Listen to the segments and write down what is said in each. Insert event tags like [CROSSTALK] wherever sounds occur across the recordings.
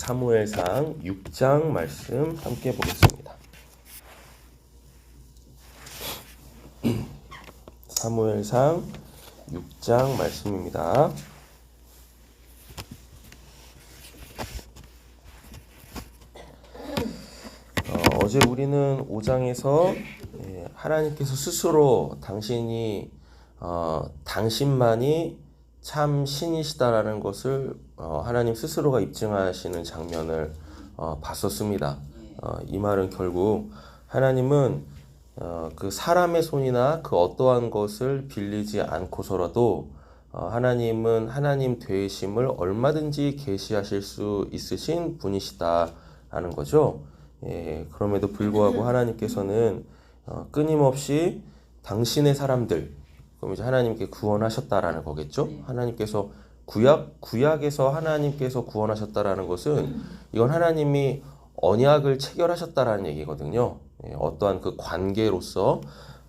사무엘상 6장 말씀 함께 보겠습니다. [CLEARS THROAT] 사무엘상 6장 말씀입니다. 어, 제 우리는 5장에서 예, 하나님께서 스스로 당신이 어, 당신만이 참 신이시다라는 것을 어, 하나님 스스로가 입증하시는 장면을 어, 봤었습니다. 어, 이 말은 결국 하나님은 어, 그 사람의 손이나 그 어떠한 것을 빌리지 않고서라도 어, 하나님은 하나님 되심을 얼마든지 계시하실 수 있으신 분이시다라는 거죠. 예, 그럼에도 불구하고 하나님께서는 어, 끊임없이 당신의 사람들, 그럼 이제 하나님께 구원하셨다라는 거겠죠. 하나님께서 구약 구약에서 하나님께서 구원하셨다라는 것은 이건 하나님이 언약을 체결하셨다라는 얘기거든요. 예, 어떠한 그 관계로서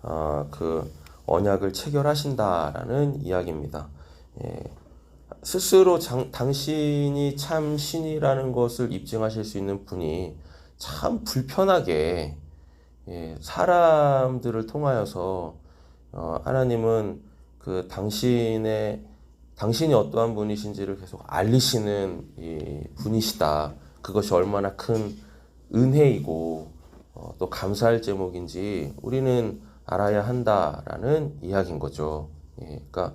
어, 그 언약을 체결하신다라는 이야기입니다. 예, 스스로 장, 당신이 참 신이라는 것을 입증하실 수 있는 분이 참 불편하게 예, 사람들을 통하여서 어, 하나님은 그 당신의 당신이 어떠한 분이신지를 계속 알리시는 이 분이시다. 그것이 얼마나 큰 은혜이고 어, 또 감사할 제목인지 우리는 알아야 한다라는 이야기인 거죠. 예, 그러니까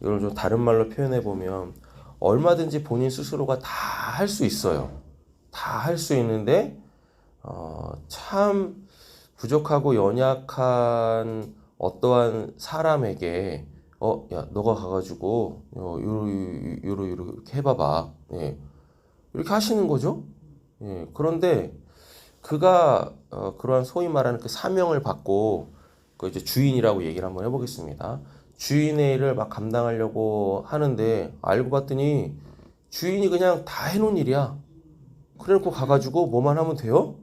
이걸 좀 다른 말로 표현해 보면 얼마든지 본인 스스로가 다 할 수 있어요. 다 할 수 있는데 어, 참 부족하고 연약한 어떠한 사람에게 어, 야, 너가 가가지고 어, 요로 요로 이렇게 해봐봐. 예, 이렇게 하시는 거죠. 예, 그런데 그가 어, 그러한 소위 말하는 그 사명을 받고 그 이제 주인이라고 얘기를 한번 해보겠습니다. 주인의 일을 막 감당하려고 하는데 알고 봤더니 주인이 그냥 다 해놓은 일이야. 그래놓고 가가지고 뭐만 하면 돼요?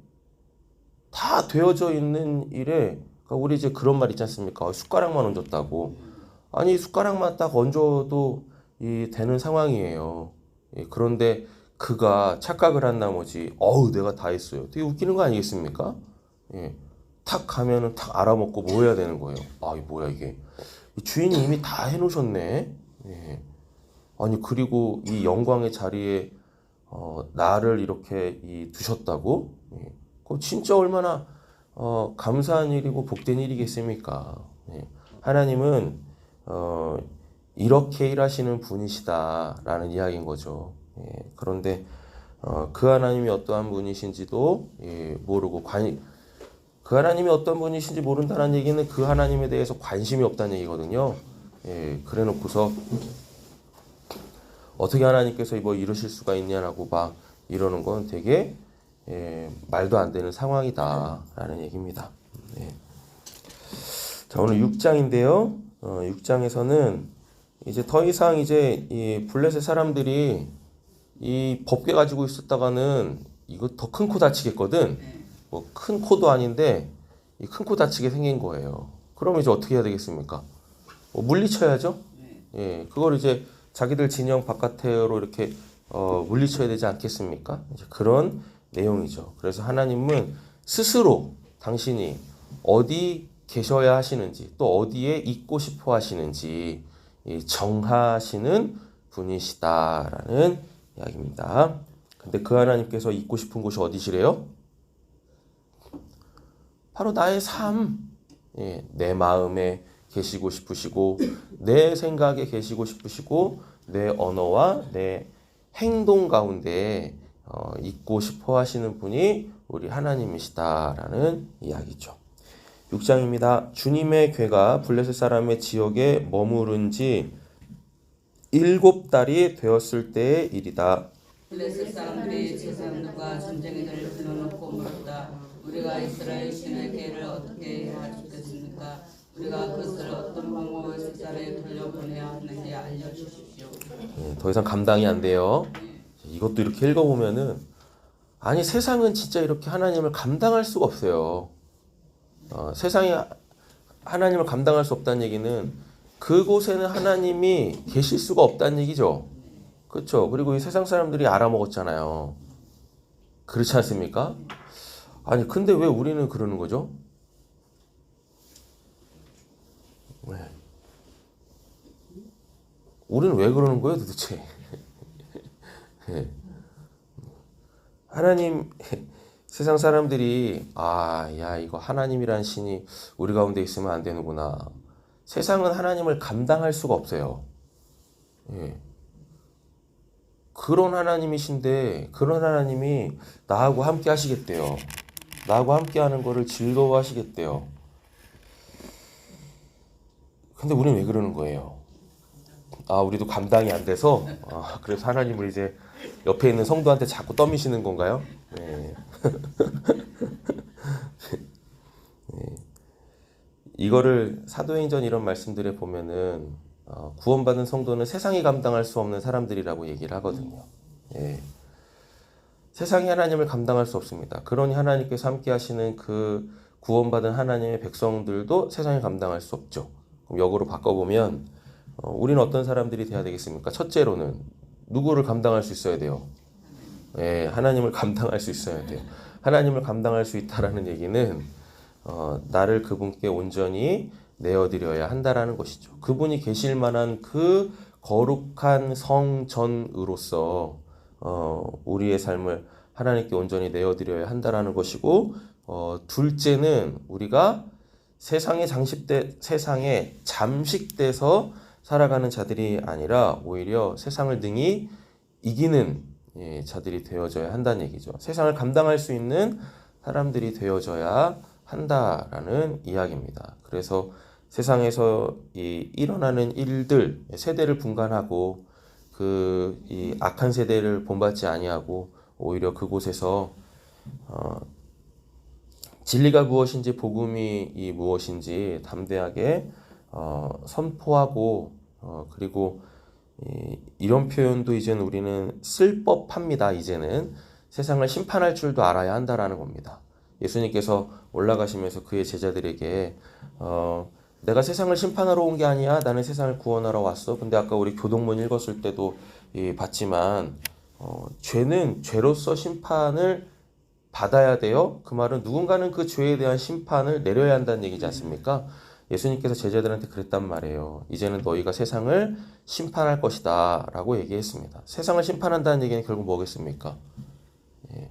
다 되어져 있는 일에 그러니까 우리 이제 그런 말 있지 않습니까? 숟가락만 얹었다고. 아니 숟가락만 딱 얹어도 이 되는 상황이에요. 예, 그런데 그가 착각을 한 나머지 어우 내가 다 했어요. 되게 웃기는 거 아니겠습니까? 예. 탁 가면은 탁 알아먹고 뭐 해야 되는 거예요. 아, 이 뭐야 이게. 주인이 이미 다 해놓으셨네. 예. 아니 그리고 이 영광의 자리에 어, 나를 이렇게 이 두셨다고? 예. 그 진짜 얼마나 어, 감사한 일이고 복된 일이겠습니까? 예. 하나님은 어, 이렇게 일하시는 분이시다라는 이야기인 거죠. 예. 그런데 어, 그 하나님이 어떠한 분이신지도 예, 모르고 관, 그 하나님이 어떤 분이신지 모른다는 얘기는 그 하나님에 대해서 관심이 없다는 얘기거든요. 예, 그래 놓고서 어떻게 하나님께서 뭐 이러실 수가 있냐라고 막 이러는 건 되게 예, 말도 안 되는 상황이다라는 얘기입니다. 예. 자 오늘 6장인데요. 어, 6장에서는 이제 더 이상 이제 이 블레셋 사람들이 이 법궤 가지고 있었다가는 이거 더 큰 코 다치겠거든. 뭐 큰 코도 아닌데 이 큰 코 다치게 생긴 거예요. 그럼 이제 어떻게 해야 되겠습니까? 뭐 물리쳐야죠. 예, 그걸 이제 자기들 진영 바깥으로 이렇게 어, 물리쳐야 되지 않겠습니까? 이제 그런 내용이죠. 그래서 하나님은 스스로 당신이 어디 계셔야 하시는지 또 어디에 있고 싶어 하시는지 정하시는 분이시다라는 이야기입니다. 근데 그 하나님께서 있고 싶은 곳이 어디시래요? 바로 나의 삶, 예, 내 마음에 계시고 싶으시고 내 생각에 계시고 싶으시고 내 언어와 내 행동 가운데 어, 있고 싶어 하시는 분이 우리 하나님이시다라는 이야기죠. 6장입니다. 주님의 괴가 블레셋 사람의 지역에 머무른 지 일곱 달이 되었을 때의 일이다. 블레셋 사람들이 제사장들과 전쟁이들을 불러놓고 물었다. 우리가 이스라엘 신의 괴를 어떻게 해야 좋겠습니까? 우리가 그것을 어떤 방법을 색살에 돌려보내야 하는지 알려주십시오. 예, 더 이상 감당이 안 돼요. 이것도 이렇게 읽어보면은 아니 세상은 진짜 이렇게 하나님을 감당할 수가 없어요. 어, 세상이 하나님을 감당할 수 없다는 얘기는 그곳에는 하나님이 계실 수가 없다는 얘기죠. 그렇죠. 그리고 이 세상 사람들이 알아먹었잖아요. 그렇지 않습니까? 아니 근데 왜 우리는 그러는 거죠? 왜? 우리는 왜 그러는 거예요 도대체? 예. 하나님 [LAUGHS] 세상 사람들이 아, 야 이거 하나님이란 신이 우리 가운데 있으면 안 되는구나. 세상은 하나님을 감당할 수가 없어요. 예. 그런 하나님이신데 그런 하나님이 나하고 함께 하시겠대요. 나하고 함께 하는 거를 즐거워 하시겠대요. 근데 우리는 왜 그러는 거예요? 아, 우리도 감당이 안 돼서 아, 그래서 하나님을 이제 옆에 있는 성도한테 자꾸 떠미시는 건가요? 네. [LAUGHS] 네. 이거를 사도행전 이런 말씀들에 보면은 어, 구원받은 성도는 세상이 감당할 수 없는 사람들이라고 얘기를 하거든요. 예. 세상이 하나님을 감당할 수 없습니다. 그러니 하나님께서 함께 하시는 그 구원받은 하나님의 백성들도 세상이 감당할 수 없죠. 그럼 역으로 바꿔보면 어, 우리는 어떤 사람들이 돼야 되겠습니까? 첫째로는 누구를 감당할 수 있어야 돼요. 예, 하나님을 감당할 수 있어야 돼요. 하나님을 감당할 수 있다라는 얘기는 어, 나를 그분께 온전히 내어드려야 한다라는 것이죠. 그분이 계실 만한 그 거룩한 성전으로서 어, 우리의 삶을 하나님께 온전히 내어드려야 한다라는 것이고 어, 둘째는 우리가 세상에 장식돼 세상에 잠식돼서 살아가는 자들이 아니라 오히려 세상을 능히 이기는 예, 자들이 되어져야 한다는 얘기죠. 세상을 감당할 수 있는 사람들이 되어져야 한다라는 이야기입니다. 그래서 세상에서 이 일어나는 일들 세대를 분간하고 그 이 악한 세대를 본받지 아니하고 오히려 그곳에서 어, 진리가 무엇인지 복음이 이 무엇인지 담대하게 어, 선포하고 어, 그리고 이, 이런 표현도 이제는 우리는 쓸 법합니다. 이제는 세상을 심판할 줄도 알아야 한다라는 겁니다. 예수님께서 올라가시면서 그의 제자들에게 어, 내가 세상을 심판하러 온 게 아니야. 나는 세상을 구원하러 왔어. 근데 아까 우리 교동문 읽었을 때도 예, 봤지만 어, 죄는 죄로서 심판을 받아야 돼요. 그 말은 누군가는 그 죄에 대한 심판을 내려야 한다는 얘기지 않습니까? 예수님께서 제자들한테 그랬단 말이에요. 이제는 너희가 세상을 심판할 것이다. 라고 얘기했습니다. 세상을 심판한다는 얘기는 결국 뭐겠습니까? 예.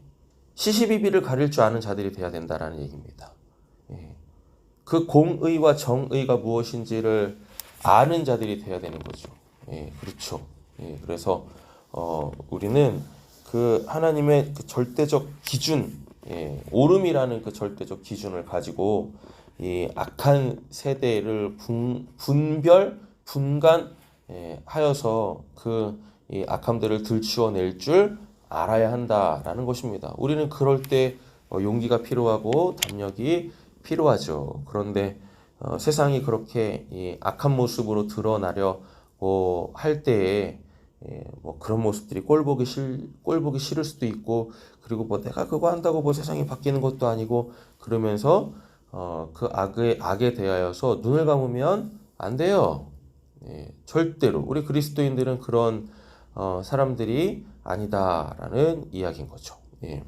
시시비비를 가릴 줄 아는 자들이 돼야 된다라는 얘기입니다. 예. 그 공의와 정의가 무엇인지를 아는 자들이 돼야 되는 거죠. 예, 그렇죠. 예, 그래서 어, 우리는 그 하나님의 그 절대적 기준, 예, 오름이라는 그 절대적 기준을 가지고 이 악한 세대를 분, 분별, 분간 예, 하여서 그 이 악함들을 들추어낼 줄 알아야 한다라는 것입니다. 우리는 그럴 때 어, 용기가 필요하고 담력이 필요하죠. 그런데 어, 세상이 그렇게 이 악한 모습으로 드러나려고 할 때에 예, 뭐 그런 모습들이 꼴 보기 싫 꼴 보기 싫을 수도 있고 그리고 뭐 내가 그거 한다고 뭐 세상이 바뀌는 것도 아니고 그러면서 어, 그 악에 악에 대하여서 눈을 감으면 안 돼요. 예, 절대로 우리 그리스도인들은 그런 어, 사람들이 아니다라는 이야기인 거죠. 예.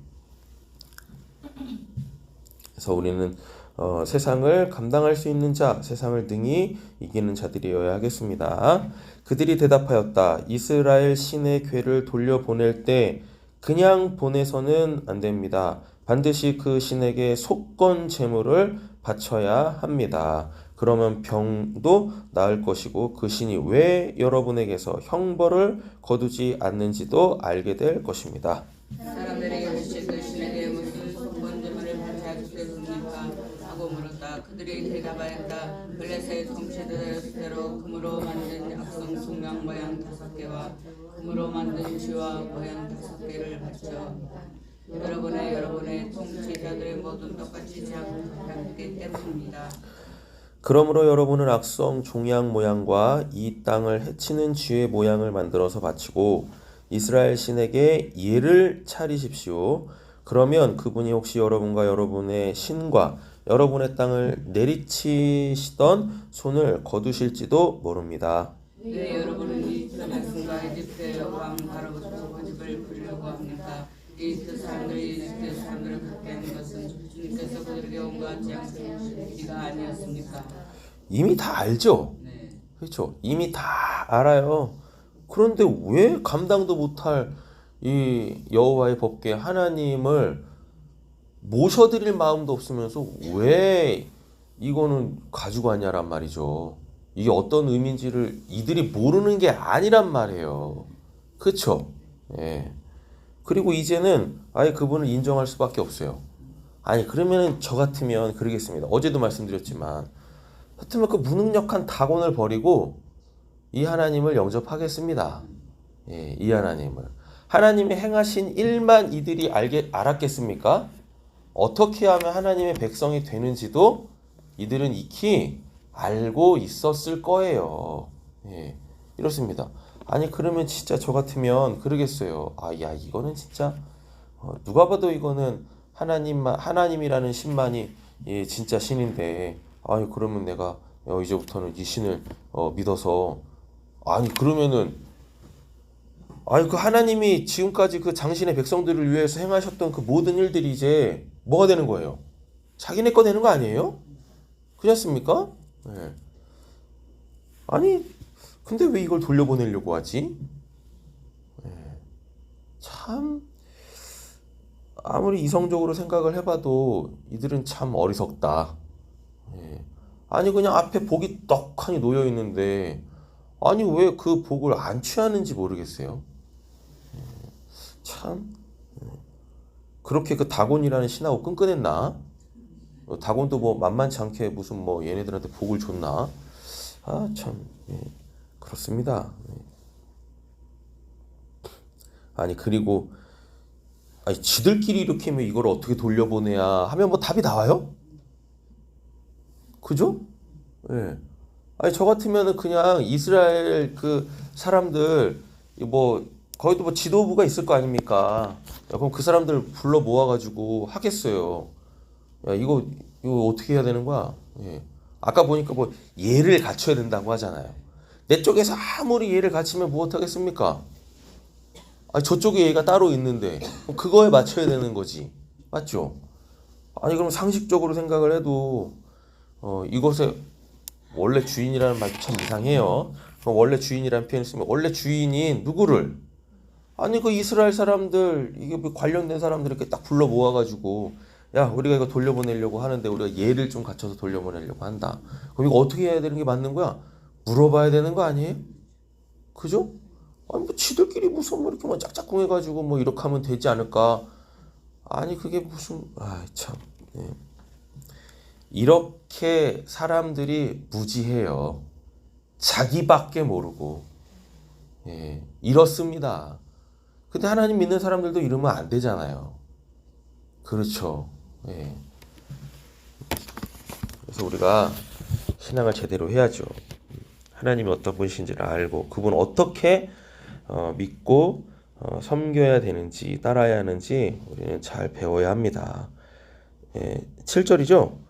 그래서 우리는 어, 세상을 감당할 수 있는 자, 세상을 능히 이기는 자들이어야 하겠습니다. 그들이 대답하였다. 이스라엘 신의 괴를 돌려보낼 때 그냥 보내서는 안 됩니다. 반드시 그 신에게 속건 제물을 바쳐야 합니다. 그러면 병도 나을 것이고 그 신이 왜 여러분에게서 형벌을 거두지 않는지도 알게 될 것입니다. 사람들이 일시 그 신에게 무슨 속건 제물을 바쳐야 주겠습니까? 하고 물었다. 그들이 대답하였다. 블레셋 통치대로 금으로 만든 악성 숙명 모양 다섯 개와 금으로 만든 쥐와 모양 다섯 개를 바쳐 여러분의 여러분의 통치자들의 모든 똑같이 작기 때문입니다. 그러므로 여러분은 악성 종양 모양과 이 땅을 해치는 쥐의 모양을 만들어서 바치고 이스라엘 신에게 예를 차리십시오. 그러면 그분이 혹시 여러분과 여러분의 신과 여러분의 땅을 내리치시던 손을 거두실지도 모릅니다. 왜 여러분은 이 말씀과 이집트의 왕 바로부터 고집을 부리려고 합니까? 이그 사람들이 그 사람들을 갖게 하는 것은 주님께서 그들에게 온갖 재앙스가 아니었습니까? 이미 다 알죠. 네. 그렇죠. 이미 다 알아요. 그런데 왜 감당도 못할 이 여호와의 법궤 하나님을 모셔드릴 마음도 없으면서 왜 이거는 가지고 왔냐란 말이죠. 이게 어떤 의미인지를 이들이 모르는 게 아니란 말이에요. 그렇죠? 예. 그리고 이제는 아예 그분을 인정할 수밖에 없어요. 아니 그러면은 저 같으면 그러겠습니다. 어제도 말씀드렸지만 하여튼 그 무능력한 다곤을 버리고 이 하나님을 영접하겠습니다. 예, 이 하나님을. 하나님이 행하신 일만 이들이 알게, 알았겠습니까? 어떻게 하면 하나님의 백성이 되는지도 이들은 익히 알고 있었을 거예요. 예, 이렇습니다. 아니, 그러면 진짜 저 같으면 그러겠어요. 아, 야, 이거는 진짜, 어, 누가 봐도 이거는 하나님만, 하나님이라는 신만이 예, 진짜 신인데, 아니, 그러면 내가 어, 이제부터는 이 신을 어, 믿어서, 아니, 그러면은, 아니, 그 하나님이 지금까지 그 장신의 백성들을 위해서 행하셨던 그 모든 일들이 이제 뭐가 되는 거예요? 자기네 거 되는 거 아니에요? 그렇습니까? 네. 아니, 근데 왜 이걸 돌려보내려고 하지? 네. 참, 아무리 이성적으로 생각을 해봐도 이들은 참 어리석다. 예. 아니 그냥 앞에 복이 떡하니 놓여 있는데 아니 왜 그 복을 안 취하는지 모르겠어요. 예. 참 예. 그렇게 그 다곤이라는 신하고 끈끈했나? 어, 다곤도 뭐 만만치 않게 무슨 뭐 얘네들한테 복을 줬나? 아참 예. 그렇습니다. 예. 아니 그리고 아니 지들끼리 이렇게 하면 이걸 어떻게 돌려보내야 하면 뭐 답이 나와요? 그죠? 예. 아니 저 같으면은 그냥 이스라엘 그 사람들 뭐 거기도 뭐 지도부가 있을 거 아닙니까? 야, 그럼 그 사람들 불러 모아가지고 하겠어요. 야 이거 이거 어떻게 해야 되는 거야? 예. 아까 보니까 뭐 예를 갖춰야 된다고 하잖아요. 내 쪽에서 아무리 예를 갖추면 뭐 어떡하겠습니까? 아니 저쪽에 얘가 따로 있는데 그거에 맞춰야 되는 거지 맞죠? 아니 그럼 상식적으로 생각을 해도 어 이것에 원래 주인이라는 말도 참 이상해요. 그럼 원래 주인이라는 표현을 쓰면 원래 주인인 누구를 아니 그 이스라엘 사람들 이게 뭐 관련된 사람들 이렇게 딱 불러 모아가지고 야 우리가 이거 돌려보내려고 하는데 우리가 예를 좀 갖춰서 돌려보내려고 한다. 그럼 이거 어떻게 해야 되는 게 맞는 거야? 물어봐야 되는 거 아니에요? 그죠? 아니 뭐 지들끼리 무슨 뭐 이렇게 뭐 짝짝꿍 해가지고 뭐 이렇게 하면 되지 않을까? 아니 그게 무슨 아 참 예. 이렇게 사람들이 무지해요. 자기밖에 모르고 예. 이렇습니다. 근데 하나님 믿는 사람들도 이러면 안 되잖아요. 그렇죠. 예. 그래서 우리가 신앙을 제대로 해야죠. 하나님이 어떤 분이신지를 알고 그분 어떻게 어, 믿고 어, 섬겨야 되는지 따라야 하는지 우리는 잘 배워야 합니다. 예, 7절이죠.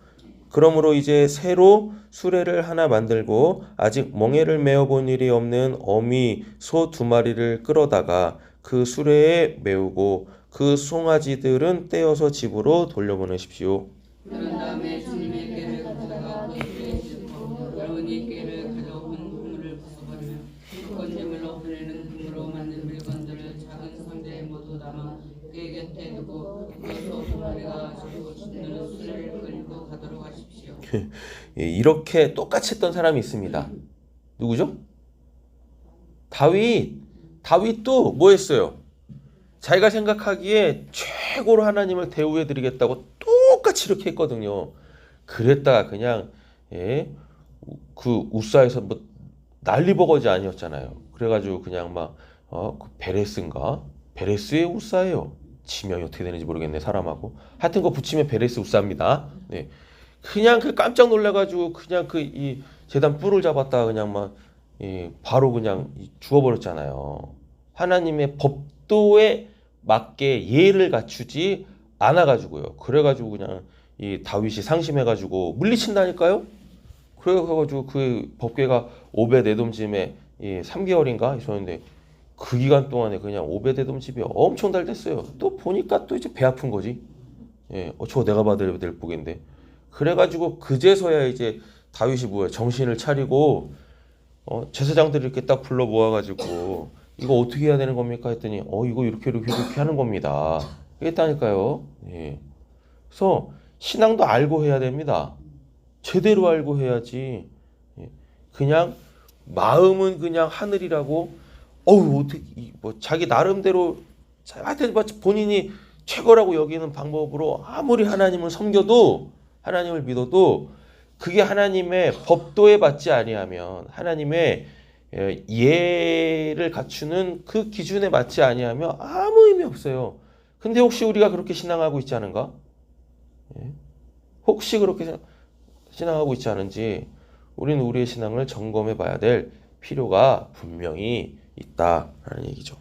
그러므로 이제 새로 수레를 하나 만들고 아직 멍에를 메어 본 일이 없는 어미 소 두 마리를 끌어다가 그 수레에 메우고 그 송아지들은 떼어서 집으로 돌려보내십시오. 그런 다음에 주님의 꾀를 가져가 그 수에 싣고 여러분이 꾀를 가져온 그물을 부숴버리며 건재물로 보내는 금으로 만든 물건들을 작은 상자에 모두 담아 꾀 곁에 두고 그소두 마리가 가지고 짓는 수레를 끌고 가도록 하십시오. 예, 이렇게 똑같이 했던 사람이 있습니다. 누구죠? 다윗. 다윗도 뭐 했어요? 자기가 생각하기에 최고로 하나님을 대우해 드리겠다고 똑같이 이렇게 했거든요. 그랬다가 그냥 예, 그 우사에서 뭐 난리버거지 아니었잖아요. 그래가지고 그냥 막 어, 그 베레스인가? 베레스의 우사예요. 지명이 어떻게 되는지 모르겠네 사람하고. 하여튼 그 붙이면 베레스 우사입니다. 네. 그냥 그 깜짝 놀라가지고 그냥 그 이 재단 뿔을 잡았다가 그냥 막 예, 바로 그냥 이 죽어버렸잖아요. 하나님의 법도에 맞게 예를 갖추지 않아가지고요. 그래가지고 그냥 이 다윗이 상심해가지고 물리친다니까요. 그래가지고 그 법궤가 에돔짐에 이 3개월인가 있었는데 그 기간 동안에 그냥 오베데돔 집이 엄청 잘 됐어요. 또 보니까 또 이제 배 아픈 거지. 예, 어, 저거 내가 받아야 될 복인데. 그래가지고 그제서야 이제 다윗이 뭐야 정신을 차리고 어, 제사장들 이렇게 딱 불러 모아가지고 이거 어떻게 해야 되는 겁니까 했더니 어 이거 이렇게 이렇게 이렇게 하는 겁니다. 그랬다니까요. 예. 그래서 신앙도 알고 해야 됩니다. 제대로 알고 해야지. 예. 그냥 마음은 그냥 하늘이라고 어우 어떻게 이- 뭐 자기 나름대로 자- 하여튼 뭐 본인이 최고라고 여기는 방법으로 아무리 하나님을 섬겨도 하나님을 믿어도 그게 하나님의 법도에 받지 아니하면 하나님의 예, 예를 갖추는 그 기준에 맞지 아니하면 아무 의미 없어요. 근데 혹시 우리가 그렇게 신앙하고 있지 않은가? 예? 혹시 그렇게 생- 신앙하고 있지 않은지 우리는 우리의 신앙을 점검해 봐야 될 필요가 분명히 있다라는 얘기죠.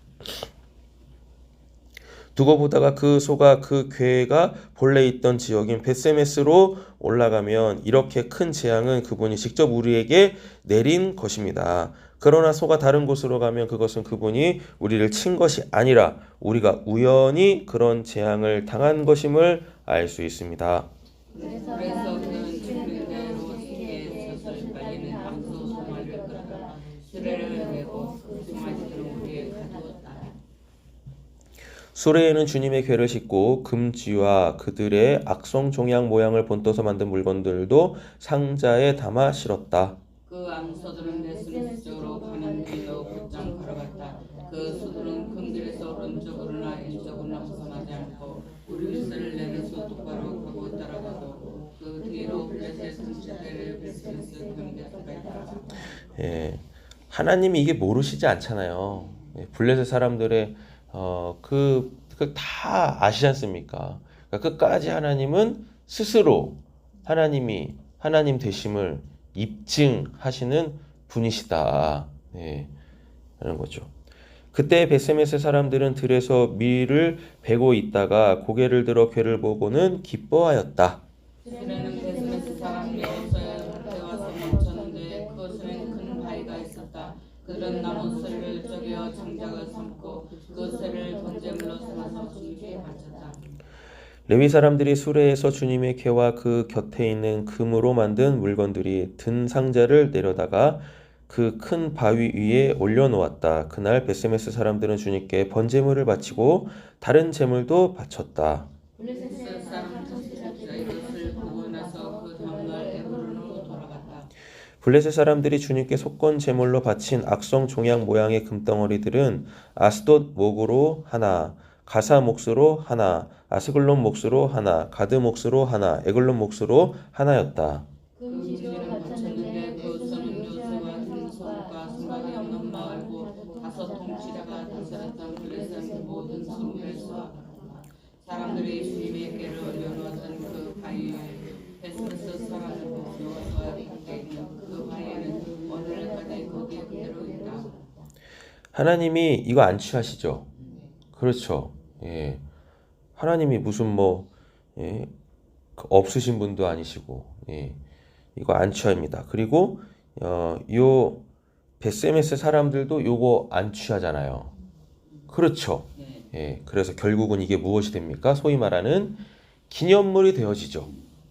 두고 보다가 그 소가 그 괴가 본래 있던 지역인 베세메스로 올라가면 이렇게 큰 재앙은 그분이 직접 우리에게 내린 것입니다. 그러나 소가 다른 곳으로 가면 그것은 그분이 우리를 친 것이 아니라 우리가 우연히 그런 재앙을 당한 것임을 알 수 있습니다. 그래서 그는 주민대로 시기에 젖을 빨리는 암소 송아리를 끌어다 수레를 메고 그 송아지들을 우리에 가두었다. 수레에는 주님의 괴를 싣고 금쥐와 그들의 악성 종양 모양을 본떠서 만든 물건들도 상자에 담아 실었다. 그 암소들은 쪽으로 가는 길로 곧장 걸어갔다. 그 소들은 큰 길에서 오른쪽으로나 왼쪽으로나 벗어나지 않고 우리 일세를 내려서 똑바로 가고 따라가고 그 뒤로 블레셋 승자들을 베스메스 경계가 있다. 예, 하나님이 이게 모르시지 않잖아요. 예, 블레셋 사람들의 어, 그, 그 다 아시지 않습니까? 그러니까 끝까지 하나님은 스스로 하나님이 하나님 되심을 입증하시는 분이시다. 예, 라는 거죠. 그때 베세메스 사람들은 들에서 밀을 베고 있다가 고개를 들어 괴를 보고는 기뻐하였다. 수 레위 사람들이 수레에서 주님의 궤와 그 곁에 있는 금으로 만든 물건들이 든 상자를 내려다가 그 큰 바위 위에 올려놓았다. 그날 베세메스 사람들은 주님께 번제물을 바치고 다른 제물도 바쳤다. 블레셋 사람들이 주님께 속건 제물로 바친 악성 종양 모양의 금덩어리들은 아스돗 목으로 하나, 가사 몫으로 하나, 아스글론 몫으로 하나, 가드 몫으로 하나, 에글론 몫으로 하나였다. 사람들이 께를 올려놓았던 그 바위에 베스메스 사람을 있는 그 바위에는 오늘까지 거기에 그대로 있다. 하나님이 이거 안 취하시죠? 그렇죠. 예. 하나님이 무슨 뭐, 예, 그 없으신 분도 아니시고, 예. 이거 안 취합니다. 그리고, 어, 요, 베세메스 사람들도 요거 안 취하잖아요. 그렇죠. 네. 예. 그래서 결국은 이게 무엇이 됩니까? 소위 말하는 기념물이 되어지죠.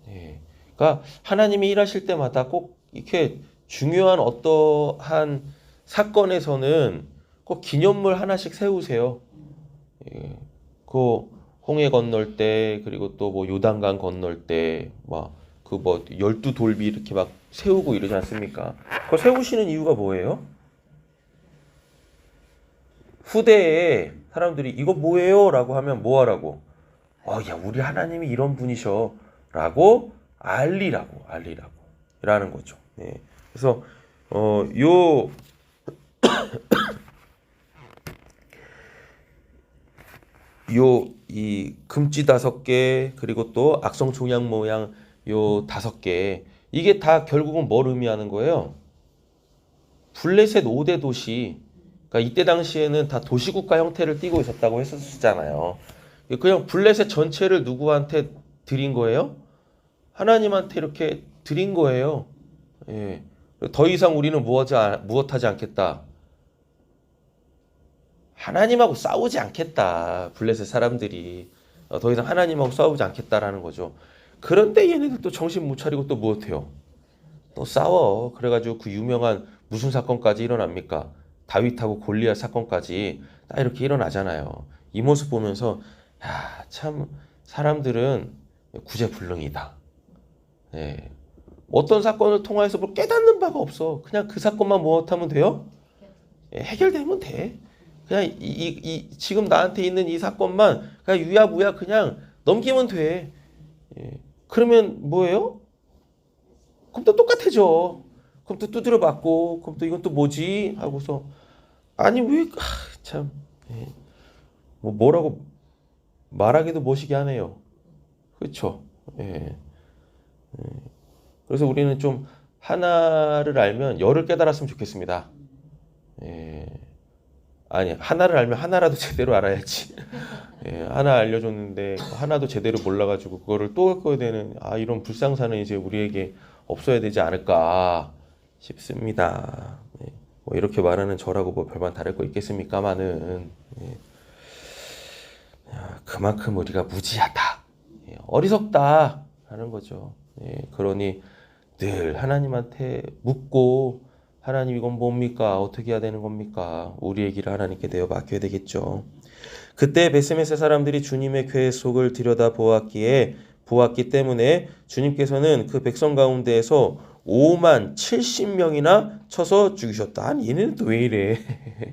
예. 그러니까 하나님이 일하실 때마다 꼭 이렇게 중요한 어떠한 사건에서는 꼭 기념물 하나씩 세우세요. 예. 그 홍해 건널 때 그리고 또 뭐 요단강 건널 때막 그뭐 열두 돌비 이렇게 막 세우고 이러지 않습니까? 그거 세우시는 이유가 뭐예요? 후대에 사람들이 이거 뭐예요? 라고 하면 뭐 하라고? 어, 야, 우리 하나님이 이런 분이셔. 라고 알리라고, 알리라고. 라는 거죠. 네. 그래서, 어, 요, 요, 이 금지 다섯 개, 그리고 또 악성 종양 모양 요 다섯 개. 이게 다 결국은 뭘 의미하는 거예요? 블레셋 5대 도시. 그러니까 이때 당시에는 다 도시국가 형태를 띠고 있었다고 했었잖아요. 그냥 블레셋 전체를 누구한테 드린 거예요? 하나님한테 이렇게 드린 거예요. 예. 더 이상 우리는 무엇하지, 않- 무엇하지 않겠다. 하나님하고 싸우지 않겠다. 블레셋 사람들이 어, 더 이상 하나님하고 싸우지 않겠다라는 거죠. 그런데 얘네들 또 정신 못 차리고 또 무엇해요? 또 싸워. 그래가지고 그 유명한 무슨 사건까지 일어납니까? 다윗하고 골리앗 사건까지 딱 이렇게 일어나잖아요. 이 모습 보면서 야, 참 사람들은 구제불능이다. 예. 어떤 사건을 통하여서 뭘 깨닫는 바가 없어. 그냥 그 사건만 무엇하면 돼요? 예, 해결되면 돼. 그냥 이, 이, 이 지금 나한테 있는 이 사건만 그냥 유야무야 그냥 넘기면 돼. 예. 그러면 뭐예요? 그럼 또 똑같아져. 그럼 또 두드려 맞고, 그럼 또 이건 또 뭐지? 하고서 아니 왜 아, 참. 예. 뭐 뭐라고 말하기도 멋이게 하네요. 그렇죠? 예. 예. 그래서 우리는 좀 하나를 알면 열을 깨달았으면 좋겠습니다. 예. 아니 하나를 알면 하나라도 제대로 알아야지. [LAUGHS] 예, 하나 알려줬는데 하나도 제대로 몰라가지고 그거를 또 겪어야 되는 아 이런 불상사는 이제 우리에게 없어야 되지 않을까 싶습니다. 예. 뭐 이렇게 말하는 저라고 뭐 별반 다를 거 있겠습니까마는 예. 야, 그만큼 우리가 무지하다, 예, 어리석다 하는 거죠. 예, 그러니 늘 하나님한테 묻고 하나님 이건 뭡니까? 어떻게 해야 되는 겁니까? 우리의 길을 하나님께 내어 맡겨야 되겠죠. 그때 베스메스 사람들이 주님의 궤 속을 들여다 보았기에 보았기 때문에 주님께서는 그 백성 가운데에서 5만 70명이나 쳐서 죽이셨다. 아니 얘네는 또 왜 이래?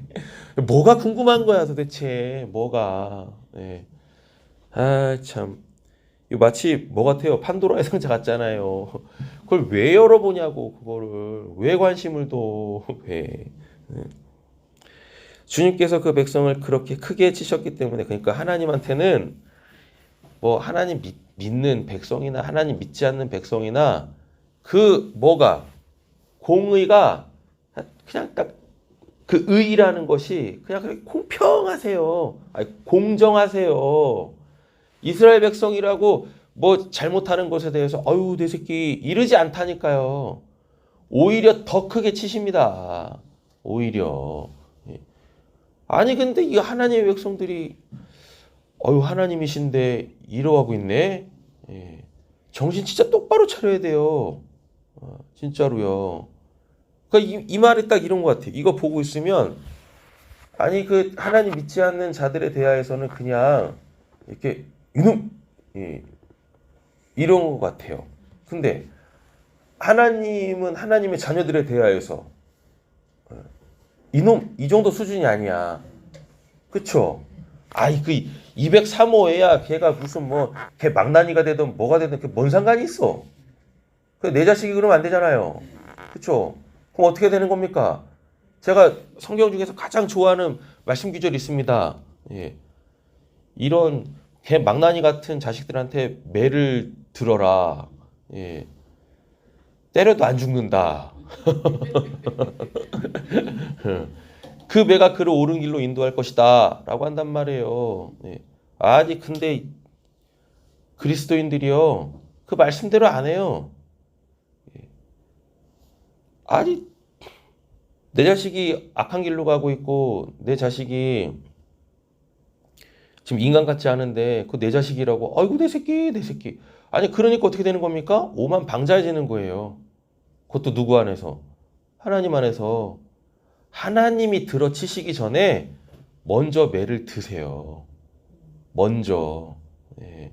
[LAUGHS] 뭐가 궁금한 거야 도대체? 뭐가? 예. 아 참. 이거 마치 뭐 같아요? 판도라의 상자 같잖아요. 그걸 왜 열어보냐고 그거를 왜 관심을 둬? [LAUGHS] 왜? 예. 주님께서 그 백성을 그렇게 크게 치셨기 때문에 그러니까 하나님한테는 뭐 하나님 믿, 믿는 백성이나 하나님 믿지 않는 백성이나 그 뭐가 공의가 그냥 딱 그 의라는 것이 그냥 그렇게 공평하세요. 아니, 공정하세요. 이스라엘 백성이라고 뭐 잘못하는 것에 대해서 어유 내 새끼 이러지 않다니까요. 오히려 더 크게 치십니다. 오히려. 예. 아니 근데 이 하나님의 백성들이 어유 하나님이신데 이러하고 있네. 예. 정신 진짜 똑바로 차려야 돼요. 어, 진짜로요. 그러니까 이, 이 말이 딱 이런 것 같아요. 이거 보고 있으면 아니 그 하나님 믿지 않는 자들에 대하여서는 그냥 이렇게 이놈 예, 이런 것 같아요. 근데 하나님은 하나님의 자녀들에 대하여서 어, 이놈 이 정도 수준이 아니야. 그쵸? 아이 그 203호에야 걔가 무슨 뭐걔 망나니가 되든 뭐가 되든 그뭔 상관이 있어? 그내 자식이 그러면 안 되잖아요. 그쵸? 그럼 어떻게 되는 겁니까? 제가 성경 중에서 가장 좋아하는 말씀 구절이 있습니다. 예. 이런 개 망나니 같은 자식들한테 매를 들어라. 예. 때려도 안 죽는다. [LAUGHS] 그 매가 그를 옳은 길로 인도할 것이다. 라고 한단 말이에요. 예. 아니, 근데 그리스도인들이요. 그 말씀대로 안 해요. 예. 아니, 내 자식이 악한 길로 가고 있고, 내 자식이 지금 인간 같지 않은데, 그 내 자식이라고, 아이고, 내 새끼, 내 새끼. 아니, 그러니까 어떻게 되는 겁니까? 오만 방자해지는 거예요. 그것도 누구 안에서? 하나님 안에서. 하나님이 들어치시기 전에 먼저 매를 드세요. 먼저. 예.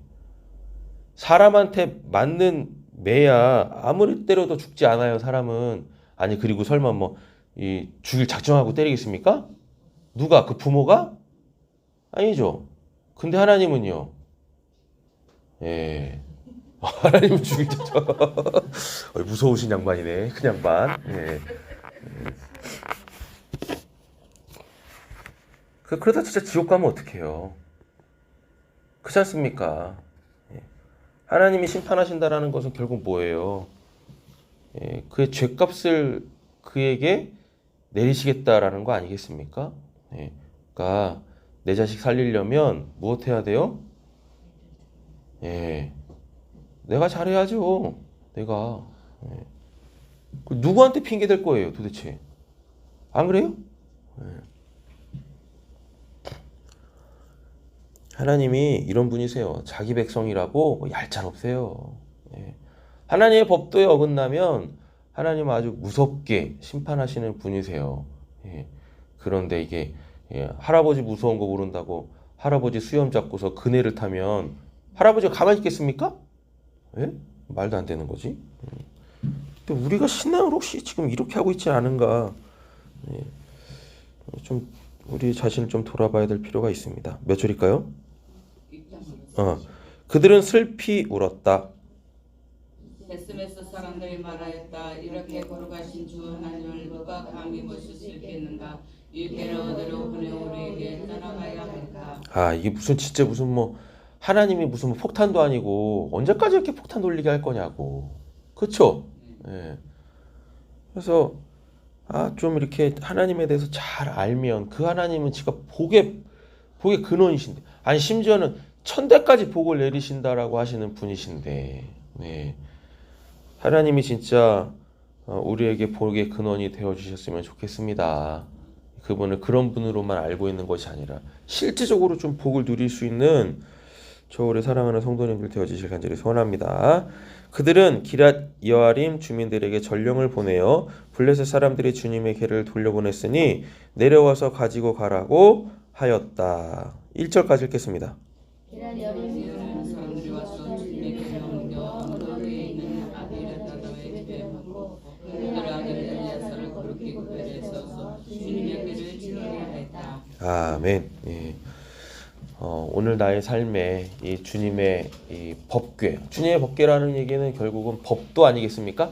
사람한테 맞는 매야 아무리 때려도 죽지 않아요, 사람은. 아니, 그리고 설마 뭐, 이, 죽일 작정하고 때리겠습니까? 누가? 그 부모가? 아니죠. 근데 하나님은요. 예. 하나님은. 어이, 무서우신 양반이네. 그 양반. 예. 그- 그러다 진짜 지옥 가면 어떡해요? 그렇지 않습니까? 예. 하나님이 심판하신다라는 것은 결국 뭐예요? 예, 그의 죄값을 그에게 내리시겠다라는 거 아니겠습니까? 예, 그러니까 내 자식 살리려면 무엇 해야 돼요? 예, 내가 잘해야죠. 내가 예. 그 누구한테 핑계 댈 거예요, 도대체? 안 그래요? 예. 하나님이 이런 분이세요. 자기 백성이라고 뭐 얄짤 없어요. 예. 하나님의 법도에 어긋나면 하나님은 아주 무섭게 심판하시는 분이세요. 예. 그런데 이게 예, 할아버지 무서운 거 모른다고 할아버지 수염 잡고서 그네를 타면 할아버지가 가만히 있겠습니까? 예? 말도 안 되는 거지. 음. 근데 우리가 신앙을 혹시 지금 이렇게 하고 있지 않은가? 예. 좀 우리 자신을 좀 돌아봐야 될 필요가 있습니다. 몇 절일까요? 어. 그들은 슬피 울었다. 베스메스 사람들이 말하였다. 이렇게 걸어가신 주 하나님을 누가 감히 모실 수 있겠는가? 아, 이게 무슨 진짜 무슨 뭐 하나님이 무슨 뭐 폭탄도 아니고 언제까지 이렇게 폭탄 돌리게 할 거냐고. 그쵸? 예. 그래서 아, 좀 이렇게 하나님에 대해서 잘 알면 그 하나님은 지가 복의 복의 근원이신데 아니 심지어는 천대까지 복을 내리신다라고 하시는 분이신데 네. 하나님이 진짜 어, 우리에게 복의 근원이 되어 주셨으면 좋겠습니다. 그분을 그런 분으로만 알고 있는 것이 아니라 실제적으로 좀 복을 누릴 수 있는 저 우리 사랑하는 성도님들 되어주실 간절히 소원합니다. 그들은 기랏 여아림 주민들에게 전령을 보내어 블레셋 사람들이 주님의 길을 돌려보냈으니 내려와서 가지고 가라고 하였다. 1절까지 읽겠습니다. 이런 여름 아멘. 예. 어, 오늘 나의 삶에 이 주님의 이 법궤, 주님의 법궤라는 얘기는 결국은 법도 아니겠습니까?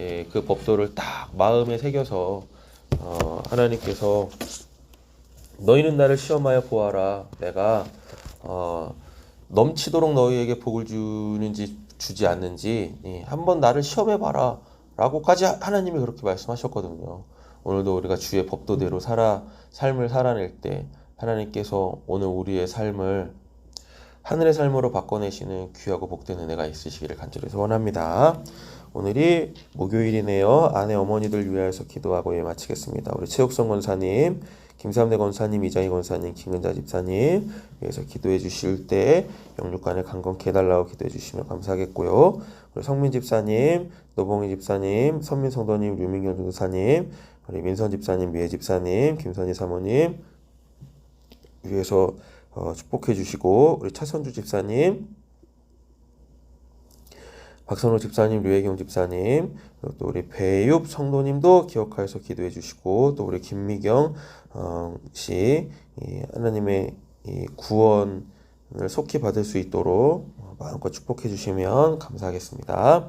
예, 그 법도를 딱 마음에 새겨서 어, 하나님께서 너희는 나를 시험하여 보아라. 내가 어, 넘치도록 너희에게 복을 주는지 주지 않는지 예, 한번 나를 시험해 봐라. 라고까지 하- 하나님이 그렇게 말씀하셨거든요. 오늘도 우리가 주의 법도대로 살아 삶을 살아낼 때 하나님께서 오늘 우리의 삶을 하늘의 삶으로 바꿔내시는 귀하고 복된 은혜가 있으시기를 간절히 소원합니다. 오늘이 목요일이네요. 아내 어머니들 위하여서 기도하고 예 마치겠습니다. 우리 최옥성 권사님, 김삼대 권사님, 이장희 권사님, 김근자 집사님 위해서 기도해 주실 때 영육간에 강건케 해달라고 기도해 주시면 감사하겠고요. 우리 성민 집사님, 노봉희 집사님, 선민 성도님, 류민경 전도사님, 우리 민선 집사님, 미애 집사님, 김선희 사모님 위해서 어, 축복해 주시고 우리 차선주 집사님, 박선호 집사님, 류혜경 집사님, 또 우리 배육 성도님도 기억하여서 기도해 주시고 또 우리 김미경 어, 씨이 하나님의 이 구원을 속히 받을 수 있도록 어, 마음껏 축복해 주시면 감사하겠습니다.